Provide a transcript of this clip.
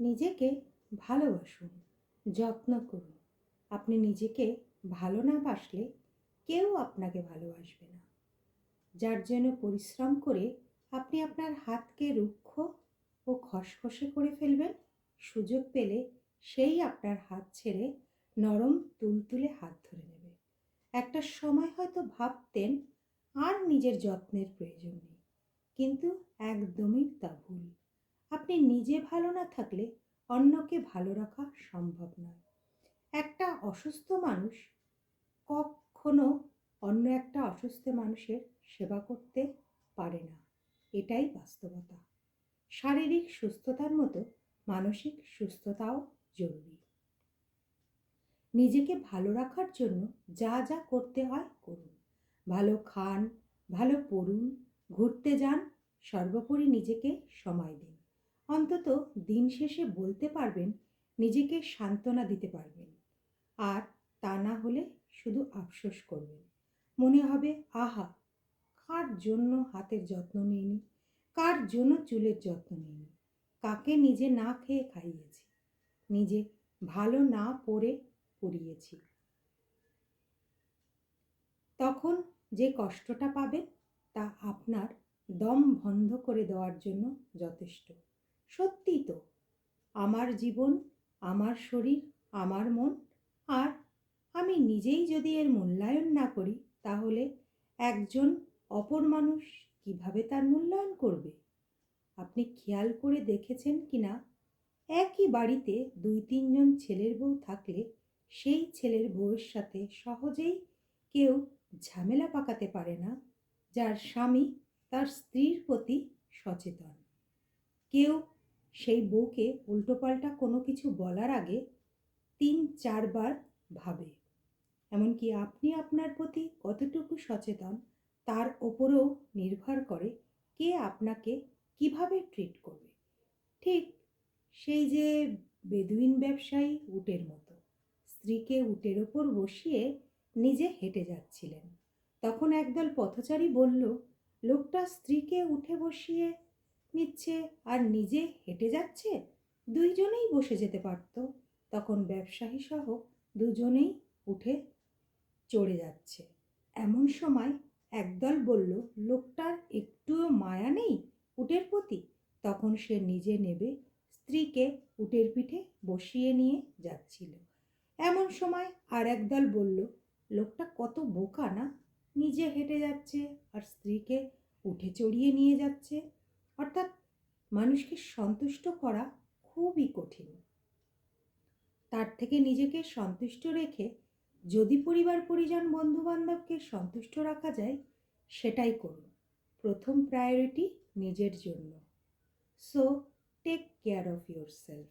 নিজেকে ভালোবাসুন, যত্ন করুন। আপনি নিজেকে ভালো না বাসলে কেউ আপনাকে ভালোবাসবে না। যার জন্য পরিশ্রম করে আপনি আপনার হাতকে রুক্ষ ও খসখসে করে ফেলবেন, সুযোগ পেলে সেই আপনার হাত ছেড়ে নরম তুলতুলে হাত ধরে নেবে। একটা সময় হয়তো ভাবতেন, আর নিজের যত্নের প্রয়োজন নেই। কিন্তু একদমই তা ভুল। আপনি নিজে ভালো না থাকলে অন্যকে ভালো রাখা সম্ভব নয়। একটা অসুস্থ মানুষ কখনো অন্য একটা অসুস্থ মানুষের সেবা করতে পারে না। এটাই বাস্তবতা। শারীরিক সুস্থতার মতো মানসিক সুস্থতাও জরুরি। নিজেকে ভালো রাখার জন্য যা যা করতে হয় করুন। ভালো খান, ভালো পড়ুন, ঘুরতে যান, সর্বোপরি নিজেকে সময় দিন। অন্তত দিন শেষে বলতে পারবেন, নিজেকে সান্ত্বনা দিতে পারবেন। আর তা না হলে শুধু আফসোস করবেন। মনে হবে, আহা, কার জন্য হাতের যত্ন নিইনি? কার জন্য চুলের যত্ন নিইনি? কাকে নিজে না খেয়ে খাইয়েছি? নিজে ভালো না পড়ে পড়িয়েছি তখন যে কষ্টটা পাবেন, তা আপনার দম বন্ধ করে দেওয়ার জন্য যথেষ্ট। সত্যি তো। আমার জীবন, আমার শরীর, আমার মন, আর আমি নিজেই যদি এর মূল্যায়ন না করি, তাহলে একজন অপর মানুষ কীভাবে তার মূল্যায়ন করবে? আপনি খেয়াল করে দেখেছেন কি না একই বাড়িতে দুই, তিনজন ছেলের বউ থাকলে সেই ছেলের বউয়ের সাথে সহজেই কেউ ঝামেলা পাকাতে পারে না, যার স্বামী তার স্ত্রীর প্রতি সচেতন। কেউ সেই বউকে উল্টোপাল্টা কোনো কিছু বলার আগে তিন চারবার ভাবে। এমনকি আপনি আপনার প্রতি কতটুকু সচেতন তার ওপরেও নির্ভর করে কে আপনাকে কীভাবে ট্রিট করবে। ঠিক সেই যে বেদুইন ব্যবসায়ী উটের মতো, স্ত্রীকে উটের ওপর বসিয়ে নিজে হেঁটে যাচ্ছিলেন। তখন একদল পথচারী বলল, লোকটা স্ত্রীকে উঠে বসিয়ে নিচ্ছে আর নিজে হেঁটে যাচ্ছে? দুইজনেই বসে যেতে পারত। তখন ব্যবসায়ী সহ দুজনেই উঠে চড়ে যাচ্ছে। এমন সময় একদল বলল, লোকটার একটুও মায়া নেই উটের প্রতি? তখন সে নিজে নেবে স্ত্রীকে উটের পিঠে বসিয়ে নিয়ে যাচ্ছিল। এমন সময় আর একদল বলল, লোকটা কত বোকা না? নিজে হেঁটে যাচ্ছে আর স্ত্রীকে উঠে চড়িয়ে নিয়ে যাচ্ছে। অর্থাৎ মানুষকে সন্তুষ্ট করা খুবই কঠিন। তার থেকে নিজেকে সন্তুষ্ট রেখে যদি পরিবার, পরিজন, বন্ধুবান্ধবকে সন্তুষ্ট রাখা যায়, সেটাই করুন। প্রথম প্রায়োরিটি নিজের জন্য। So take care of yourself